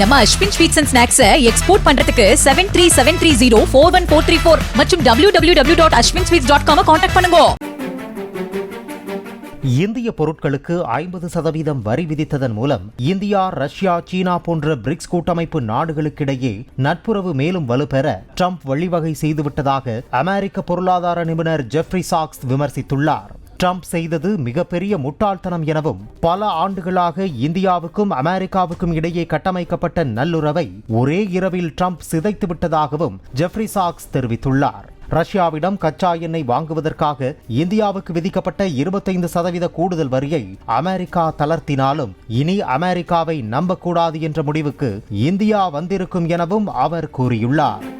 நம்ம Ashwin sweets and ஸ்நாக்ஸை export பண்றதுக்கு seven three seven three zero four one four three four மற்றும் W W W dot Ashwin sweets dot com contact பண்ணுங்க. இந்திய பொருட்களுக்கு ஐம்பது சதவீதம் வரி விதித்ததன் மூலம் இந்தியா ரஷ்யா சீனா போன்ற பிரிக்ஸ் கூட்டமைப்பு நாடுகளுக்கிடையே நட்புறவு மேலும் வலுப்பெற ட்ரம்ப் வழிவகை செய்துவிட்டதாக அமெரிக்க பொருளாதார நிபுணர் ஜெஃப்ரி சாக்ஸ் விமர்சித்துள்ளார். ட்ரம்ப் செய்தது மிகப்பெரிய முட்டாள்தனம் எனவும் பல ஆண்டுகளாக இந்தியாவுக்கும் அமெரிக்காவுக்கும் இடையே கட்டமைக்கப்பட்ட நல்லுறவை ஒரே இரவில் ட்ரம்ப் சிதைத்து விட்டதாகவும் ஜெஃப்ரி சாக்ஸ் தெரிவித்துள்ளார். ரஷ்யாவிடம் கச்சா எண்ணெய் வாங்குவதற்காக இந்தியாவுக்கு விதிக்கப்பட்ட இருபத்தைந்து சதவீத கூடுதல் வரியை அமெரிக்கா தளர்த்தினாலும் இனி அமெரிக்காவை நம்பக்கூடாது என்ற முடிவுக்கு இந்தியா வந்திருக்கும் எனவும் அவர் கூறியுள்ளார்.